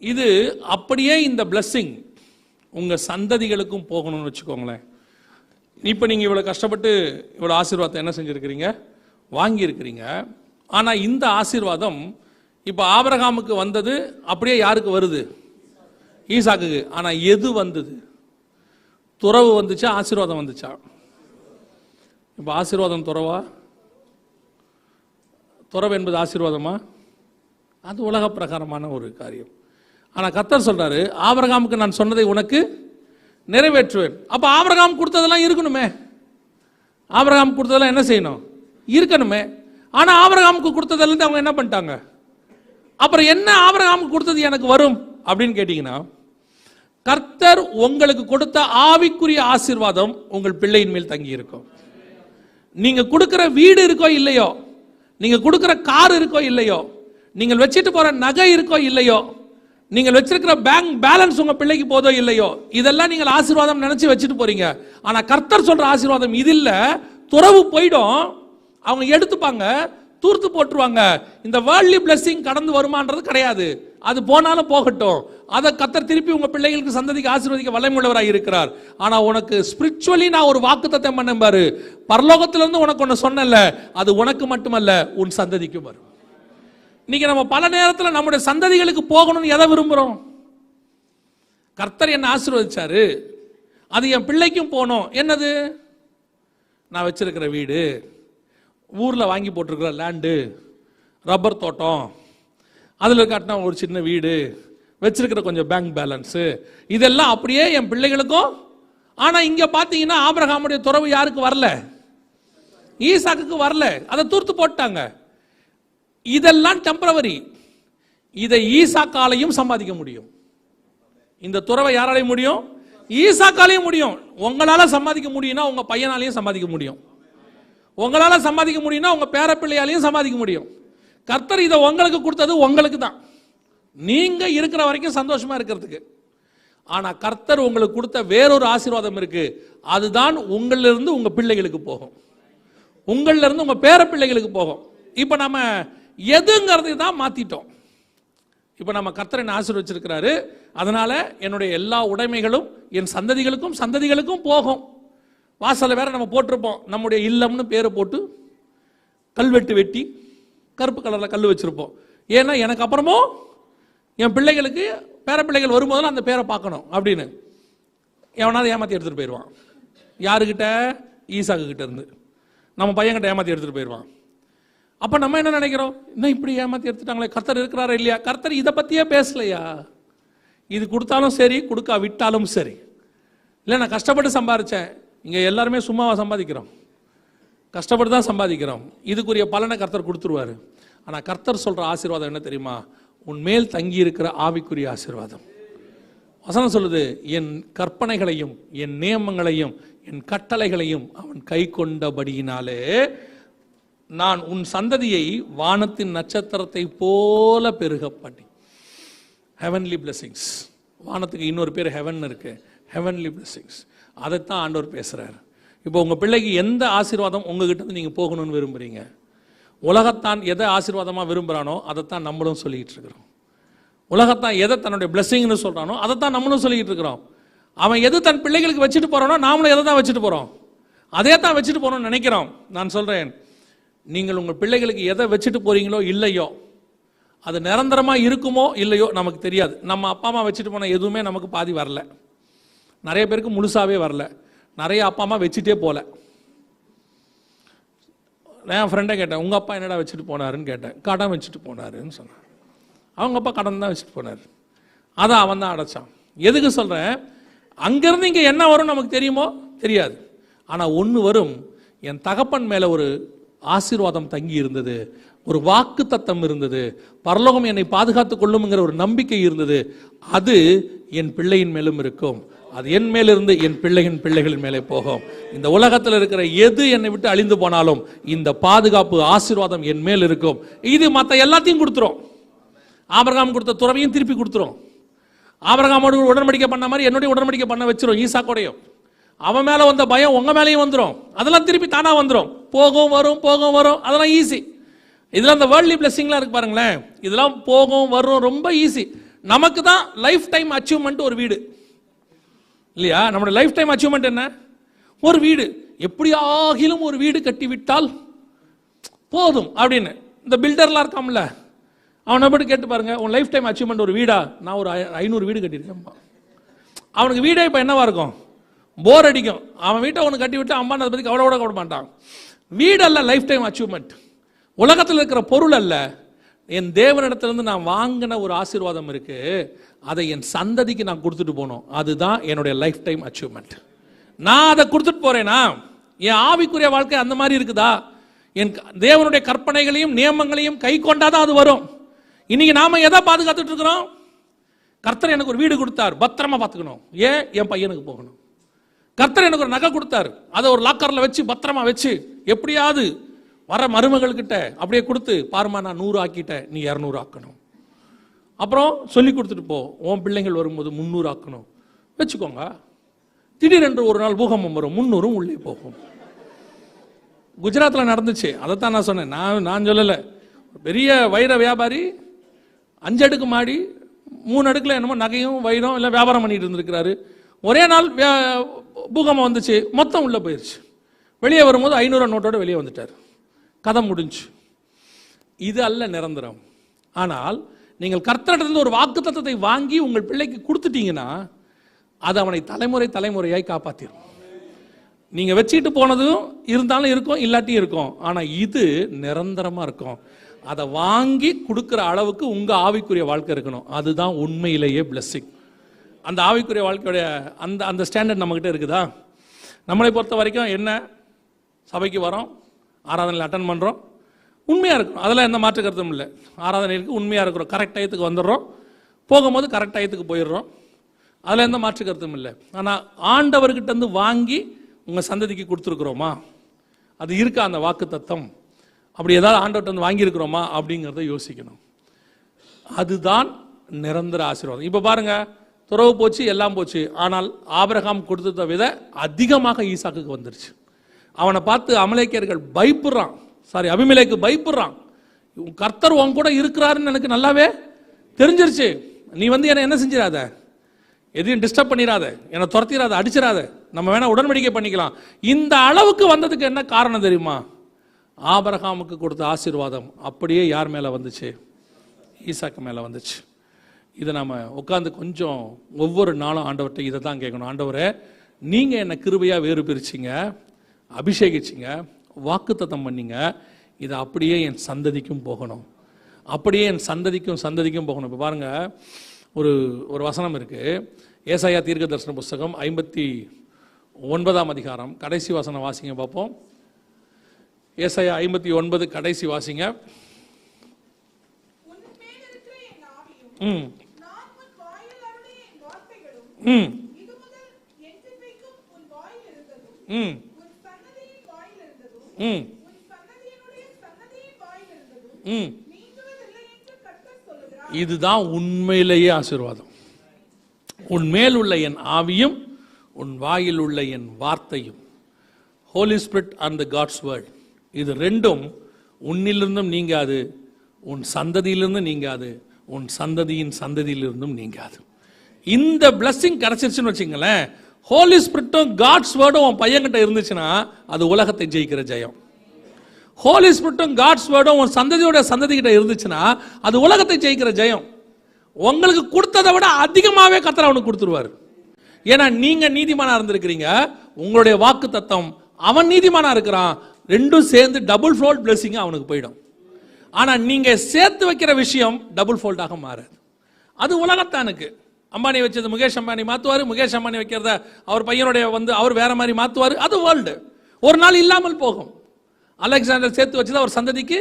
இது அப்படியே இந்த பிளஸ்ஸிங் உங்கள் சந்ததிகளுக்கும் போகணும்னு வச்சுக்கோங்களேன். இப்போ நீங்கள் இவ்வளோ கஷ்டப்பட்டு இவ்வளோ ஆசீர்வாதத்தை என்ன செஞ்சுருக்கிறீங்க? வாங்கியிருக்கிறீங்க. ஆனால் இந்த ஆசீர்வாதம் இப்போ ஆபரகாமுக்கு வந்தது அப்படியே யாருக்கு வருது? ஈசாக்குக்கு. ஆனால் எது வந்தது? துறவு வந்துச்சா ஆசீர்வாதம் வந்துச்சா? இப்போ ஆசீர்வாதம் துறவா? துறவு என்பது ஆசீர்வாதமா? அது உலக பிரகாரமான ஒரு காரியம். ஆனால் கத்தர் சொல்றாரு ஆபரகாமுக்கு நான் சொன்னதை உனக்கு நிறைவேற்றுவேன். அப்போ ஆபரகாம் கொடுத்ததெல்லாம் இருக்கணுமே. ஆபரகாம் கொடுத்ததெல்லாம் என்ன செய்யணும்? இருக்கணுமே. ஆனால் ஆபரகாமுக்கு கொடுத்ததுலேருந்து அவங்க என்ன பண்ணிட்டாங்க? அப்புறம் என்ன ஆபரகாமுக்கு கொடுத்தது எனக்கு வரும்? அப்படின்னு கேட்டிங்கன்னா கர்த்தர் உங்களுக்கு கொடுத்த ஆவிக்குரிய ஆசீர்வாதம் உங்கள் பிள்ளையின் மேல் தங்கி இருக்கும். நீங்கள் கொடுக்குற வீடு இருக்கோ இல்லையோ நீங்கள் கொடுக்குற கார் இருக்கோ இல்லையோ நீங்கள் வச்சுட்டு போகிற நகை இருக்கோ இல்லையோ நீங்கள் வச்சிருக்கிற பேங்க் பேலன்ஸ் உங்க பிள்ளைக்கு போதோ இல்லையோ இதெல்லாம் நீங்கள் ஆசீர்வாதம் நினைச்சு வச்சுட்டு போறீங்க. ஆனா கர்த்தர் சொல்ற ஆசீர்வாதம் இது இல்ல. துறவு போயிடும். அவங்க எடுத்துப்பாங்க தூர்த்து போட்டுருவாங்க. இந்த வேர்ல்ட்லி பிளஸ்ஸிங் கடந்து வருமான்றது கிடையாது. அது போனாலும் போகட்டும். அதை கத்தர் திருப்பி உங்க பிள்ளைகளுக்கு சந்ததிக்கு ஆசீர்வதிக்க வல்லமுள்ளவராக இருக்கிறார். ஆனா உனக்கு ஸ்பிரிச்சுவலி நான் ஒரு வாக்குத்தத்தம் பண்ணேன் பாரு. பரலோகத்திலிருந்து உனக்கு ஒன்று சொன்னேன்ல அது உனக்கு மட்டுமல்ல உன் சந்ததிக்கும் வரும். இன்னைக்கு நம்ம பல நேரத்தில் நம்முடைய சந்ததிகளுக்கு போகணும்னு எதை விரும்புகிறோம் கர்த்தர் என்ன ஆசீர்வதிச்சாரு. அது என் பிள்ளைக்கும் போகணும் என்னது? நான் வச்சிருக்கிற வீடு. ஊரில் வாங்கி போட்டிருக்கிற லேண்டு ரப்பர் தோட்டம். அதில் காட்டினா ஒரு சின்ன வீடு. வச்சிருக்கிற கொஞ்சம் பேங்க் பேலன்ஸு இதெல்லாம் அப்படியே என் பிள்ளைகளுக்கும். ஆனால் இங்கே பார்த்தீங்கன்னா ஆபிரகாமுடைய துறவு யாருக்கு வரல? ஈசாக்குக்கு வரல. அதை தூர்த்து போட்டாங்க. இதெல்லாம் டெம்பரவரி இதை ஈசாக்காலையும் சம்பாதிக்க முடியும். இந்த துறவை யாராலையும் முடியும்? ஈசாக்காலையும் முடியும். உங்களால சம்பாதிக்க முடியும்னா உங்க பையனாலையும் சம்பாதிக்க முடியும். உங்களால சம்பாதிக்க முடியும்னா உங்க பேரப்பிள்ளையாலையும் சம்பாதிக்க முடியும். கர்த்தர் இதை உங்களுக்கு கொடுத்தது உங்களுக்கு தான். நீங்க இருக்கிற வரைக்கும் சந்தோஷமா இருக்கிறதுக்கு. ஆனா கர்த்தர் உங்களுக்கு கொடுத்த வேறொரு ஆசீர்வாதம் இருக்கு. அதுதான் உங்களிலிருந்து இருந்து உங்க பிள்ளைகளுக்கு போகும். உங்களிலிருந்து இருந்து உங்க பேர பிள்ளைகளுக்கு போகும். இப்போ நம்ம எதுங்கிறது தான் மாற்றிட்டோம் இப்போ நம்ம கர்த்தரன் ஆசீர்வச்சிருக்கிறாரு. அதனால என்னுடைய எல்லா உடைமைகளும் என் சந்ததிகளுக்கும் சந்ததிகளுக்கும் போகும். வாசலை வேற நம்ம போட்டிருப்போம். நம்முடைய இல்லம்னு பேரை போட்டு கல்வெட்டு வெட்டி கருப்பு கலரில் கல் வச்சுருப்போம். ஏன்னா எனக்கு அப்புறமும் என் பிள்ளைகளுக்கு பேர பிள்ளைகள் வரும்போதெல்லாம் அந்த பேரை பார்க்கணும் அப்படின்னு. எவனாவது ஏமாற்றி எடுத்துகிட்டு போயிடுவான் யாருக்கிட்ட ஈசாக்கு கிட்ட இருந்து. நம்ம பையன்கிட்ட ஏமாற்றி எடுத்துகிட்டு போயிடுவான் அப்ப நம்ம என்ன நினைக்கிறோம்? இன்னும் இப்படி ஏமாத்தி எடுத்துட்டாங்களே கர்த்தர் இருக்கிறாரா இல்லையா? கர்த்தர் இதை பத்தியே பேசலையா? இது கொடுத்தாலும் சரி கொடுக்கா விட்டாலும் சரி. இல்லை நான் கஷ்டப்பட்டு சம்பாதிச்சேன் இங்க எல்லாருமே சும்மாவா சம்பாதிக்கிறோம். கஷ்டப்பட்டு தான் சம்பாதிக்கிறோம். இதுக்குரிய பலனை கர்த்தர் கொடுத்துருவாரு. ஆனா கர்த்தர் சொல்ற ஆசீர்வாதம் என்ன தெரியுமா? உன் மேல் தங்கி இருக்கிற ஆவிக்குரிய ஆசீர்வாதம். வசனம் சொல்லுது என் கற்பனைகளையும் என் நியமங்களையும் என் கட்டளைகளையும் அவன் கை கொண்டபடியினாலே நான் உன் சந்ததியை வானத்தின் நட்சத்திரத்தை போல பெருக பண்ணி ஹெவன்லி blessings. வானத்துக்கு இன்னொரு பேர் ஹெவன் இருக்கு. Heavenly blessings. அதைத்தான் ஆண்டவர் பேசுகிறார் இப்போ உங்கள் பிள்ளைக்கு எந்த ஆசீர்வாதம் உங்ககிட்ட இருந்து நீங்க போகணும்னு விரும்புகிறீங்க உலகத்தான் எதை ஆசீர்வாதமாக விரும்புகிறானோ அதைத்தான் நம்மளும் சொல்லிக்கிட்டு இருக்கிறோம். உலகத்தான் எதை தன்னுடைய பிளெஸிங்னு சொல்கிறானோ அதைத்தான் நம்மளும் சொல்லிக்கிட்டு இருக்கிறோம். அவன் எது தன் பிள்ளைகளுக்கு வச்சுட்டு போகிறானோ நாமளும் எதை தான் வச்சுட்டு போகிறோம் அதே தான் வச்சுட்டு போகிறோம்னு நினைக்கிறோம். நான் சொல்கிறேன் நீங்கள் உங்கள் பிள்ளைகளுக்கு எதை வச்சுட்டு போறீங்களோ இல்லையோ அது நிரந்தரமாக இருக்குமோ இல்லையோ நமக்கு தெரியாது. நம்ம அப்பா அம்மா வச்சுட்டு போன எதுவுமே நமக்கு பாதி வரல. நிறைய பேருக்கு முழுசாவே வரல. நிறைய அப்பா அம்மா வச்சுட்டே போல. என் ஃப்ரெண்டை கேட்டேன் உங்கள் அப்பா என்னடா வச்சுட்டு போனாருன்னு கேட்டேன். கடன் வச்சுட்டு போனாருன்னு சொன்னான் அவங்க அப்பா கடன் தான் வச்சுட்டு போனார். அதை அவன் தான் அடைச்சான். எதுக்கு சொல்கிறேன் அங்கேருந்து இங்கே என்ன வரும் நமக்கு தெரியுமோ? தெரியாது. ஆனால் ஒன்று வரும். என் தகப்பன் மேலே ஒரு ஆசீர்வாதம் தங்கி இருந்தது ஒரு வாக்கு தத்தம் இருந்தது. பரலோகம் என்னை பாதுகாத்துக் கொள்ளும்ங்கிற ஒரு நம்பிக்கை இருந்தது. அது என் பிள்ளையின் மேலும் இருக்கும். அது என் மேலிருந்து என் பிள்ளையின் பிள்ளைகளின் மேலே போகும். இந்த உலகத்தில் இருக்கிற எது என்னை விட்டு அழிந்து போனாலும் இந்த பாதுகாப்பு ஆசீர்வாதம் என் மேல் இருக்கும். இது மற்ற எல்லாத்தையும் கொடுத்துரும். ஆபரகாம் கொடுத்த துறவையும் திருப்பி கொடுத்துரும். ஆபரகாமோடு உடன்படிக்கை பண்ண மாதிரி என்னுடைய உடன்படிக்கை பண்ண வச்சிரும். ஈசாக்கோடையும். அவன் மேல வந்த பயம் உங்க மேலேயும் வந்துடும் அதெல்லாம் திருப்பி தானா வந்துடும் போகும் வரும் போகும் வரும். அதெல்லாம் ஈஸி இதெல்லாம் இந்த வேர்ல்ட்லி பிளஸிங்லாம் இருக்கு பாருங்களேன். இதெல்லாம் போகும் வரும் ரொம்ப ஈஸி நமக்கு தான் லைஃப் டைம் அச்சீவ்மெண்ட் ஒரு வீடு. இல்லையா? நம்மளோட லைஃப் டைம் அச்சீவ்மெண்ட் என்ன? ஒரு வீடு. எப்படி ஆகிலும் ஒரு வீடு கட்டி விட்டால் போதும் அப்படின்னு. இந்த பில்டர்லாம் இருக்காம்ல. அவனை மட்டும் கேட்டு பாருங்க உன் லைஃப் டைம் அச்சீவ்மெண்ட் ஒரு வீடா? நான் ஒரு ஐ- ஐநூறு வீடு கட்டியிருக்கேன். அவனுக்கு வீடே இப்போ என்னவா இருக்கும்? போர் அடிக்கும். அவன் வீட்டை ஒன்று கட்டி விட்டு அம்மா அதை பற்றி கவலை கூட மாட்டான். வீடு அல்ல லைஃப் டைம் அச்சீவ்மெண்ட் உலகத்தில் இருக்கிற பொருள் அல்ல. என் தேவனிடத்திலிருந்து நான் வாங்கின ஒரு ஆசீர்வாதம் இருக்கு. அதை என் சந்ததிக்கு நான் கொடுத்துட்டு போகணும் அதுதான் என்னுடைய லைஃப் டைம் அச்சீவ்மெண்ட் நான் அதை கொடுத்துட்டு போறேனா? என் ஆவிக்குரிய வாழ்க்கை அந்த மாதிரி இருக்குதா? என் க- தேவனுடைய கற்பனைகளையும் நியமங்களையும் கை கொண்டாதான் அது வரும். இன்னைக்கு நாம எதை பாதுகாத்துட்டு இருக்கிறோம்? கர்த்தர் எனக்கு ஒரு வீடு கொடுத்தார். பத்திரமா பார்த்துக்கணும். ஏன்? என் பையனுக்கு போகணும். கர்த்தர் எனக்கு ஒரு நகை கொடுத்தார். அதை ஒரு லாக்கர்ல வச்சு பத்திரமா வச்சு எப்படியாவது வர மருமகள்கிட்ட அப்படியே கொடுத்து பாருமா நான் நூறு ஆக்கிட்டேன் நீ இரநூறு ஆக்கணும். அப்புறம் சொல்லி கொடுத்துட்டு போ உன் பிள்ளைங்கள் வரும்போது முந்நூறு ஆக்கணும். வச்சுக்கோங்க. திடீரென்று ஒரு நாள் பூகம்பம் வரும் முந்நூறும் உள்ளே போகும். குஜராத்தில் நடந்துச்சு. அதைத்தான் நான் சொன்னேன். நான் நான் சொல்லலை. பெரிய வைர வியாபாரி அஞ்சு அடுக்கு மாடி மூணு அடுக்கில் என்னமோ நகையும் வைரம் இல்லை வியாபாரம் பண்ணிட்டு இருந்திருக்கிறாரு. ஒரே நாள் வியா- பூகம்பம் வந்துச்சு மொத்தம் உள்ளே போயிடுச்சு வெளியே வரும்போது ஐநூறு நோட்டோடு வெளியே வந்துட்டார். கதை முடிஞ்சு. இது அல்ல நிரந்தரம். ஆனால் நீங்கள் கர்த்தரிடத்திலிருந்து ஒரு வாக்குத்தத்தத்தை வாங்கி உங்கள் பிள்ளைக்கு கொடுத்துட்டீங்கன்னா அது அவனை தலைமுறை தலைமுறையாய் காப்பாற்றிடும் நீங்கள் வச்சுக்கிட்டு போனதும் இருந்தாலும் இருக்கும் இல்லாட்டியும் இருக்கும். ஆனால் இது நிரந்தரமாக இருக்கும். அதை வாங்கி கொடுக்குற அளவுக்கு உங்கள் ஆவிக்குரிய வாழ்க்கை இருக்கணும். அதுதான் உண்மையிலேயே பிளஸ்ஸிங் அந்த ஆவிக்குரிய வாழ்க்கையுடைய அந்த அந்த ஸ்டாண்டர்ட் நம்மக்கிட்ட இருக்குதா? நம்மளை பொறுத்த வரைக்கும் என்ன? சபைக்கு வரோம் ஆராதனையில் அட்டன் பண்ணுறோம் உண்மையாக இருக்கிறோம் அதெல்லாம் எந்த மாற்று கருத்தும் இல்லை. ஆராதனைக்கு உண்மையாக இருக்கிறோம். கரெக்ட் டயத்துக்கு வந்துடுறோம். போகும்போது கரெக்ட் டயத்துக்கு போயிடுறோம். அதில் எந்த மாற்று கருத்தும் இல்லை. ஆனால் ஆண்டவர்கிட்ட இருந்து வாங்கி உங்கள் சந்ததிக்கு கொடுத்துருக்குறோமா? அது இருக்கா அந்த வாக்கு தத்தம்? அப்படி ஏதாவது ஆண்டவர்கிட்ட வந்து வாங்கியிருக்கிறோமா? அப்படிங்கிறத யோசிக்கணும். அதுதான் நிரந்தர ஆசீர்வாதம். இப்போ பாருங்கள் துறவு போச்சு எல்லாம் போச்சு. ஆனால் ஆபிரகாம் கொடுத்தத விட அதிகமாக ஈசாக்குக்கு வந்துருச்சு. அவனை பார்த்து அமலேக்கியர்கள் பயப்படுறான். சாரி அபிமலைக்கு பயப்படுறான். உன் கர்த்தர் உன் கூட இருக்கிறாருன்னு எனக்கு நல்லாவே தெரிஞ்சிருச்சு. நீ வந்து என்னை என்ன செஞ்சிடாத? எதையும் டிஸ்டர்ப் பண்ணிடாத. என்னை துரத்திடாத அடிச்சிடாத. நம்ம வேணா உடன்படிக்கை பண்ணிக்கலாம். இந்த அளவுக்கு வந்ததுக்கு என்ன காரணம் தெரியுமா? ஆபரகாமுக்கு கொடுத்த ஆசீர்வாதம் அப்படியே யார் மேலே வந்துச்சு? ஈசாக்கு மேலே வந்துச்சு. இதை நம்ம உட்காந்து கொஞ்சம் ஒவ்வொரு நாளும் ஆண்டவர்கிட்ட இதை தான் கேட்கணும். ஆண்டவரே நீங்கள் என்னை கிருபையாக வேறு பிரிச்சிங்க அபிஷேகிச்சிங்க வாக்குத்தத்தம் பண்ணீங்க. இது அப்படியே என் சந்ததிக்கும் போகணும். அப்படியே என் சந்ததிக்கும் சந்ததிக்கும் போகணும். இப்போ பாருங்க ஒரு ஒரு வசனம் இருக்கு. ஏசாயா தீர்க்க தரிசன புஸ்தகம் ஐம்பத்தி ஒன்பதாம் அதிகாரம். கடைசி வசனம் வாசிங்க பார்ப்போம். ஏசாயா ஐம்பத்தி ஒன்பது கடைசி வாசிங்க. ம் நான் உன் வாயில் அருளிய என் வார்த்தைகளும், ம். ம். ம். ம். இதுதான் உண்மையிலேயே ஆசீர்வாதம். உன் மேல் உள்ள என் ஆவியும் உன் வாயில் உள்ள என் வார்த்தையும். Holy spirit and the God's word இது ரெண்டும் உன்னிலிருந்தும் நீங்காது உன் சந்ததியிலிருந்தும் நீங்காது உன் சந்ததியின் சந்ததியிலிருந்தும் நீங்காது. இந்த பிளஸ்ஸிங் கிடைச்சிருச்சுன்னு வச்சுங்களேன் ஹோலி ஸ்பிரிட்டும் காட்ஸ் வேர்டும் உன் பையன்கிட்ட இருந்துச்சுன்னா அது உலகத்தை ஜெயிக்கிற ஜெயம். ஹோலி ஸ்பிரிட்டும் காட்ஸ் வேர்டும் உன் சந்ததியோட சந்ததி கிட்ட இருந்துச்சுன்னா அது உலகத்தை ஜெயிக்கிற ஜெயம். உங்களுக்கு கொடுத்ததை விட அதிகமாகவே கத்தர் அவனுக்கு கொடுத்துருவாரு. ஏன்னா நீங்கள் நீதிமானாக இருந்திருக்கிறீங்க உங்களுடைய வாக்கு தத்தம் அவன் நீதிமானாக இருக்கிறான் ரெண்டும் சேர்ந்து டபுள் ஃபோல்ட் பிளெஸிங் அவனுக்கு போயிடும். ஆனால் நீங்கள் சேர்த்து வைக்கிற விஷயம் டபுள் ஃபோல்டாக மாறாது. அது உலகத்தானுக்கு. அம்பானி வச்சது முகேஷ் அம்பானி மாத்துவாரு முகேஷ் அம்பானி வைக்கிறத அவர் பையனுடைய வந்து அவர் வேற மாதிரி மாத்துவாரு. அது வேர்ல்டு ஒரு நாள் இல்லாமல் போகும். அலெக்சாண்டர் சேர்த்து வச்சது அவர் சந்ததிக்கு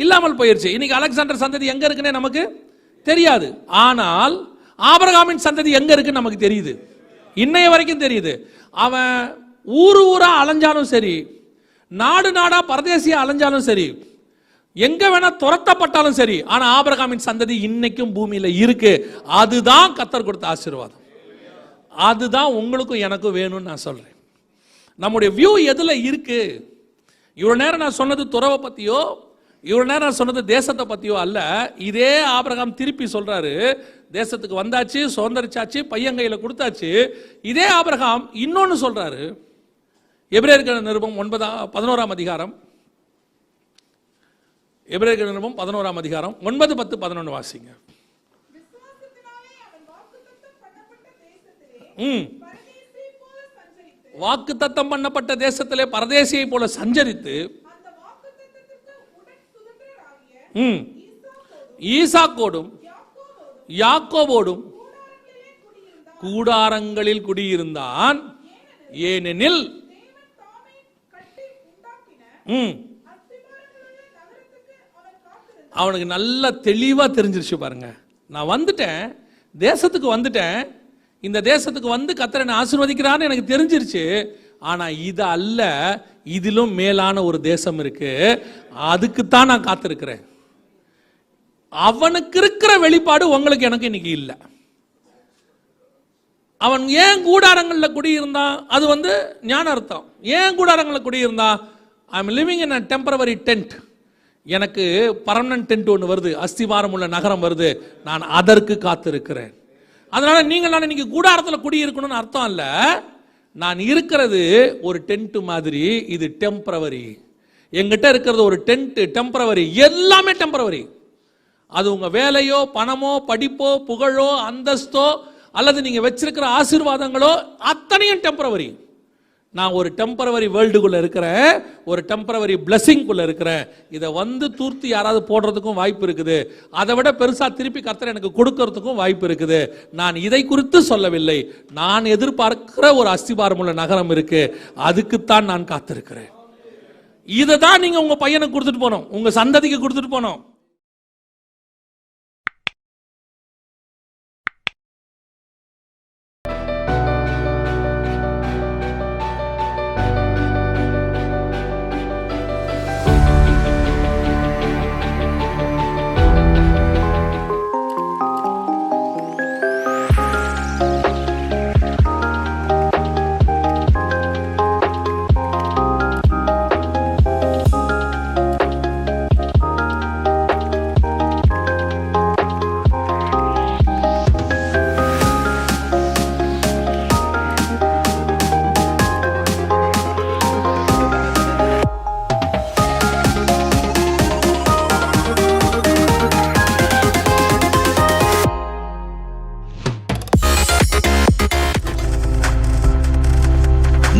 இல்லாமல் போயிருச்சு. இன்னைக்கு அலெக்சாண்டர் சந்ததி எங்க இருக்குன்னே நமக்கு தெரியாது. ஆனால் ஆபரகாமின் சந்ததி எங்க இருக்குன்னு நமக்கு தெரியுது. இன்னைய வரைக்கும் தெரியுது. அவன் ஊரு ஊரா அலைஞ்சாலும் சரி நாடு நாடா பரதேசியா அலைஞ்சாலும் சரி எங்க வேணா துரத்தப்பட்டாலும் சரி ஆனா ஆபிரகாமின் சந்ததி இன்னைக்கும் பூமியில இருக்கு. அதுதான் கத்தர் கொடுத்த ஆசீர்வாதம். அதுதான் உங்களுக்கும் எனக்கும் வேணும்னு நான் சொல்றேன். நம்முடைய வியூ எதுல இருக்கு? இவ்வளவு நேரம் நான் சொன்னது துறவை பத்தியோ இவ்வளவு நேரம் நான் சொன்னது தேசத்தை பத்தியோ அல்ல. இதே ஆபிரகாம் திருப்பி சொல்றாரு தேசத்துக்கு வந்தாச்சு சுதந்திரிச்சாச்சு பையன் கையில் கொடுத்தாச்சு. இதே ஆபரகாம் இன்னொன்னு சொல்றாரு. இருக்கிற நிருபம் ஒன்பதாம் பதினோராம் அதிகாரம் எபிரேயர் நிருபம் பதினோராம் அதிகாரம் ஒன்பது பத்து பதினொன்று வாசிங்க. ம். வாக்கு தத்தம் பண்ணப்பட்ட தேசத்திலே பரதேசியை போல சஞ்சரித்து ம். ஈசாக்கோடும் யாக்கோவோடும் கூடாரங்களில் குடியிருந்தான். ஏனெனில் ம். அவனுக்கு நல்லா தெளிவாக தெரிஞ்சிருச்சு பாருங்க. நான் வந்துட்டேன். தேசத்துக்கு வந்துட்டேன். இந்த தேசத்துக்கு வந்து கத்தரனை ஆசீர்வதிக்கிறான்னு எனக்கு தெரிஞ்சிருச்சு. ஆனால் இது அல்ல இதிலும் மேலான ஒரு தேசம் இருக்கு. அதுக்கு தான் நான் காத்திருக்கிறேன். அவனுக்கு இருக்கிற வெளிப்பாடு உங்களுக்கு எனக்கு இன்னைக்கு இல்லை. அவன் ஏன் கூடாரங்களில் குடியிருந்தான்? அது வந்து ஞான அர்த்தம். ஏன் கூடாரங்களில் குடியிருந்தான்? I am living in a temporary tent எனக்கு பர்மனன்ட் டென்ட் ஒன்று வருது. அஸ்திவாரம் உள்ள நகரம் வருது. நான் அதற்கு காத்திருக்கிறேன். அதனால நீங்கள் நான் இன்னைக்கு கூடாரத்தில் குடியிருக்கணும்னு அர்த்தம் இல்லை. நான் இருக்கிறது ஒரு டென்ட் மாதிரி. இது டெம்பரவரி எங்கிட்ட இருக்கிறது ஒரு டென்ட் டெம்பரவரி எல்லாமே டெம்பரவரி அது உங்கள் வேலையோ பணமோ படிப்போ புகழோ அந்தஸ்தோ அல்லது நீங்கள் வச்சிருக்கிற ஆசீர்வாதங்களோ அத்தனையும் டெம்பரவரி நான் ஒரு டெம்பரவரி வேர்ல்டுக்குள்ள இருக்கிறேன் ஒரு டெம்பரவரி பிளஸிங்குள்ள இருக்கிறேன். இதை வந்து தூர்த்து யாராவது போடுறதுக்கும் வாய்ப்பு இருக்குது. அதை விட பெருசா திருப்பி கத்தரை எனக்கு கொடுக்கறதுக்கும் வாய்ப்பு இருக்குது. நான் இதை குறித்து சொல்லவில்லை. நான் எதிர்பார்க்கிற ஒரு அஸ்திபாரமுள்ள நகரம் இருக்கு. அதுக்குத்தான் நான் காத்திருக்கிறேன். இதை தான் நீங்க உங்க பையனுக்கு கொடுத்துட்டு போனோம். உங்க சந்ததிக்கு கொடுத்துட்டு போனோம்.